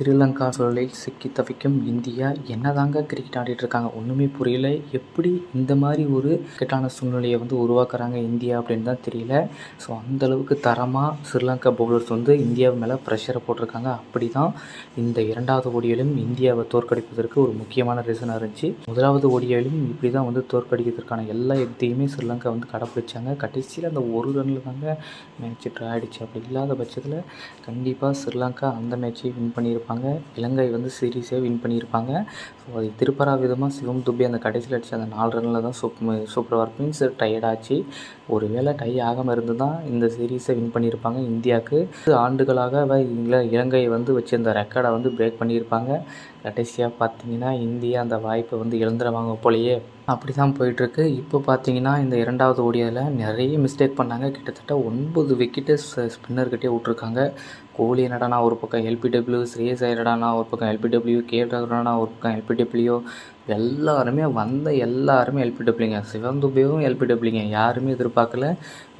ஸ்ரீலங்கா சூழலில் சிக்கி தவிக்கும் இந்தியா என்னதாங்க கிரிக்கெட் ஆடிட்டு இருக்காங்க? ஒன்றுமே புரியல. எப்படி இந்த மாதிரி ஒரு கிரிக்கெட்டான சூழ்நிலையை வந்து உருவாக்குறாங்க இந்தியா அப்படின்னு தான் தெரியல. ஸோ அந்தளவுக்கு தரமாக ஸ்ரீலங்கா பவுலர்ஸ் வந்து இந்தியா மேலே ப்ரெஷரை போட்டிருக்காங்க. அப்படி தான் இந்த இரண்டாவது ஓடியிலும் இந்தியாவை தோற்கடிப்பதற்கு ஒரு முக்கியமான ரீசனாக இருந்துச்சு. முதலாவது ஓடியிலும் இப்படி தான் வந்து தோற்கடிக்கிறதுக்கான எல்லா யுக்தியுமே ஸ்ரீலங்கா வந்து கடைப்பிடிச்சாங்க. கடைசியில் அந்த ஒரு ரனில் தாங்க மேட்ச் ட்ரா ஆகிடுச்சு அப்படி இல்லாத பட்சத்தில் கண்டிப்பாக ஸ்ரீலங்கா அந்த மேட்சை வின் பண்ணியிருப்பாங்க. இலங்கை வந்து சீரீஸே வின் பண்ணியிருப்பாங்க. ஸோ அது திருப்பரா விதமாக சிவம் துபி அந்த கடைசியில் அடித்த அந்த நாலு ரனில் தான் சூப் சூப்பர் ஒர்க் மீன்ஸ் டயர்டாச்சு ஒரு வேளை டை ஆகாமல் இருந்து தான் இந்த சீரீஸை வின் பண்ணியிருப்பாங்க இந்தியாவுக்கு. ஆண்டுகளாக அவ இல இலங்கை வந்து அந்த ரெக்கார்டை வந்து பிரேக் பண்ணியிருப்பாங்க. கடைசியாக பார்த்தீங்கன்னா இந்தியா அந்த வாய்ப்பை வந்து இழந்துருவாங்க போலயே. அப்படி தான் போயிட்டுருக்கு. இப்போ பார்த்தீங்கன்னா இந்த இரண்டாவது ஓடியில் நிறைய மிஸ்டேக் பண்ணாங்க. கிட்டத்தட்ட ஒன்பது விக்கெட்டு ஸ்பின்னர்கிட்டே விட்ருக்காங்க கோலி என்னடானா ஒரு பக்கம் எல்பிடபிள்யூ ஸ்ரேயஸ் ஐயர்டானா ஒரு பக்கம் எல்பிடபிள்யூ கே ஒரு பக்கம் எல்பிடபிள்யூ எல்லாருமே வந்த எல்லாருமே எல்பிடபிள்யூங்க சிவந்துபேவும் எல்பிடபிள்யூங்க யாருமே எதிர்பார்க்கல.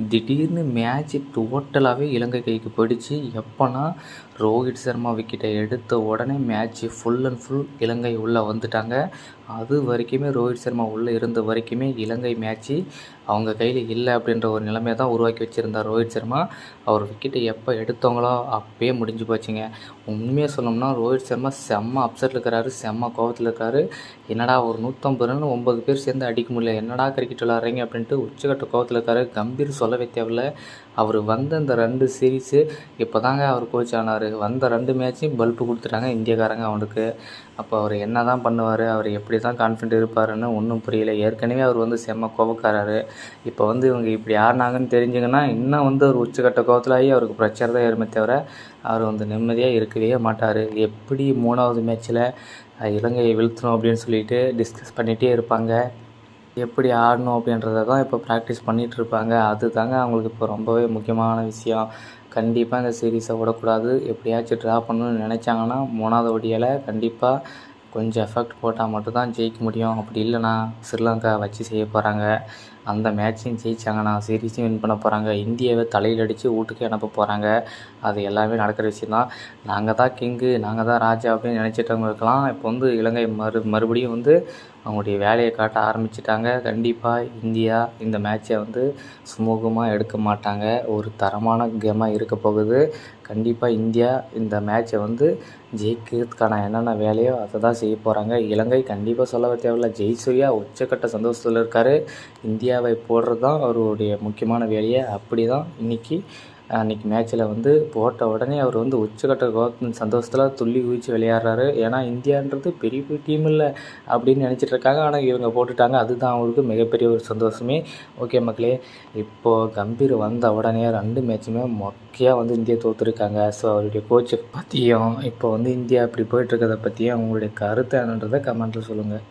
திடீர்னு மேட்ச்சு டோட்டலாகவே இலங்கை கைக்கு போயிடுச்சு. எப்போனா ரோஹித் சர்மா விக்கெட்டை எடுத்த உடனே match full and full Ilangai உள்ளே வந்துட்டாங்க. அது வரைக்குமே ரோஹித் சர்மா உள்ளே இருந்த வரைக்குமே இலங்கை மேட்ச்சு அவங்க கையில் இல்லை அப்படின்ற ஒரு நிலைமையை தான் உருவாக்கி வச்சுருந்தார் ரோஹித் சர்மா. அவர் விக்கெட்டை எப்போ எடுத்தவங்களோ அப்பயே முடிஞ்சு போச்சுங்க. உண்மையாக சொன்னோம்னா ரோஹித் சர்மா செம்ம அப்செட்டில் இருக்கிறாரு செம்ம கோவத்தில் இருக்காரு. என்னடா ஒரு நூற்றம்பது ரன் ஒம்பது பேர் சேர்ந்து அடிக்க முடியல என்னடா கிரிக்கெட் விளாட்றீங்க அப்படின்ட்டு உச்சக்கட்ட கோபத்தில் இருக்காரு. கம்பீர் சொல்லவே தேவையில்ல. அவர் வந்த அந்த ரெண்டு சீரீஸு இப்போ தாங்க அவர் கோச் ஆனார். வந்த ரெண்டு மேட்சையும் பல்பு கொடுத்துட்டாங்க இந்தியக்காரங்க அவனுக்கு. அப்போ அவர் என்ன தான் பண்ணுவார் அவர் எப்படி தான் கான்ஃபிடென்ட் இருப்பாருன்னு ஒன்றும் புரியல. ஏற்கனவே அவர் வந்து செம்ம கோபக்காரர் இப்போ வந்து இவங்க இப்படி ஆடினாங்கன்னு தெரிஞ்சுங்கன்னா இன்னும் வந்து அவர் உச்சக்கட்ட கோவத்திலாகி அவருக்கு பிரச்சனை தான் ஏறுமே தவிர அவர் வந்து நிம்மதியாக இருக்கவே மாட்டார். எப்படி மூணாவது மேட்ச்சில் இலங்கையை வீழ்த்தணும் அப்படின்னு சொல்லிட்டு டிஸ்கஸ் பண்ணிகிட்டே இருப்பாங்க. எப்படி ஆடணும் அப்படின்றத தான் இப்போ ப்ராக்டிஸ் பண்ணிகிட்டு இருப்பாங்க. அது தாங்க அவங்களுக்கு இப்போ ரொம்பவே முக்கியமான விஷயம். கண்டிப்பாக இந்த சீரீஸை விடக்கூடாது. எப்படியாச்சும் ட்ரா பண்ணணும்னு நினச்சாங்கன்னா மூணாவது ஒடியில் கண்டிப்பாக கொஞ்சம் எஃபெக்ட் போட்டால் மட்டும்தான் ஜெயிக்க முடியும். அப்படி இல்லைனா ஸ்ரீலங்கா வச்சு செய்ய போகிறாங்க அந்த மேட்சையும் ஜெயிச்சாங்கன்னா சீரீஸையும் வின் பண்ண போகிறாங்க இந்தியாவை தலையில் அடித்து வீட்டுக்கு அனுப்ப போகிறாங்க அது எல்லாமே நடக்கிற விஷயந்தான் நாங்கள் தான் கிங்கு நாங்கள் தான் ராஜா அப்படின்னு நினச்சிட்டவங்க இருக்கலாம். இப்போ வந்து இலங்கை மறு மறுபடியும் வந்து அவங்களுடைய வேலையை காட்ட ஆரம்பிச்சிட்டாங்க. கண்டிப்பாக இந்தியா இந்த மேட்சை வந்து சுமூகமாக எடுக்க மாட்டாங்க. ஒரு தரமான கேமாக இருக்க போகுது. கண்டிப்பாக இந்தியா இந்த மேட்சை வந்து ஜெயிக்கிறதுக்கான என்னென்ன வேலையோ அதை தான் செய்ய போகிறாங்க இலங்கை கண்டிப்பாக சொல்ல தேவையில்ல. ஜெய்சூர்யா உச்சக்கட்ட சந்தோஷத்தில் இருக்கார். இந்தியா இந்தியாவை போடுறது தான் அவருடைய முக்கியமான வேலையை. அப்படி தான் இன்றைக்கி அன்றைக்கி மேட்ச்சில் வந்து போட்ட உடனே அவர் வந்து உச்சக்கட்ட கோபத்தின் சந்தோஷத்தில் துள்ளி குதித்து விளையாடுறாரு. ஏன்னா இந்தியான்றது பெரிய பெரிய டீம் இல்லை அப்படின்னு நினச்சிட்டு இருக்காங்க. ஆனால் இவங்க போட்டுட்டாங்க. அதுதான் அவங்களுக்கு மிகப்பெரிய ஒரு சந்தோஷமே. ஓகே மக்களே இப்போது கம்பீர் வந்த உடனே ரெண்டு மேட்சுமே மொக்கையாக வந்து இந்தியா தோற்றுருக்காங்க ஸோ அவருடைய கோச்சை பற்றியும் இப்போ வந்து இந்தியா இப்படி போயிட்டுருக்கதை பற்றியும் அவங்களுடைய கருத்து என்னன்றதை கமெண்ட்டில் சொல்லுங்கள்